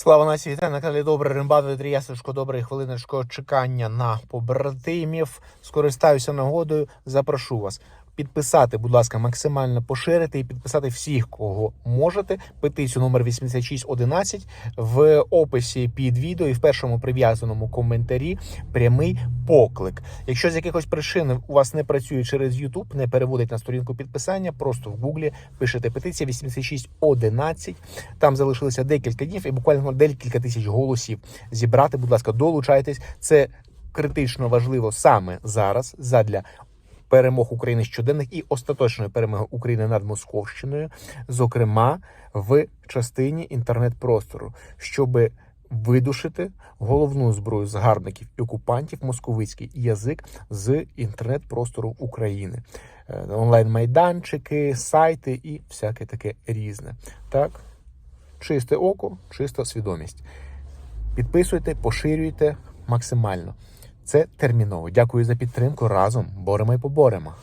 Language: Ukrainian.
Слава нації вітаю на каналі Добре Римбави Тріясишко, добре хвилиночко чекання на побратимів. Скористаюся нагодою. Запрошу вас підписати, будь ласка, максимально поширити і підписати всіх, кого можете. Петицію номер 8611 в описі під відео і в першому прив'язаному коментарі прямий поклик. Якщо з якихось причин у вас не працює через YouTube, не переводить на сторінку підписання, просто в Гуглі пишете петиція 8611. Там залишилося декілька днів і буквально декілька тисяч голосів зібрати. Будь ласка, долучайтесь. Це критично важливо саме зараз задля перемог України щоденних і остаточної перемоги України над Московщиною, зокрема в частині інтернет-простору, щоб видушити головну зброю згарбників і окупантів московицький язик з інтернет-простору України. Е, Онлайн-майданчики, сайти і всяке таке різне. Так, чисте око, чиста свідомість. Підписуйте, поширюйте максимально. Це терміново. Дякую за підтримку. Разом боремо і поборемо.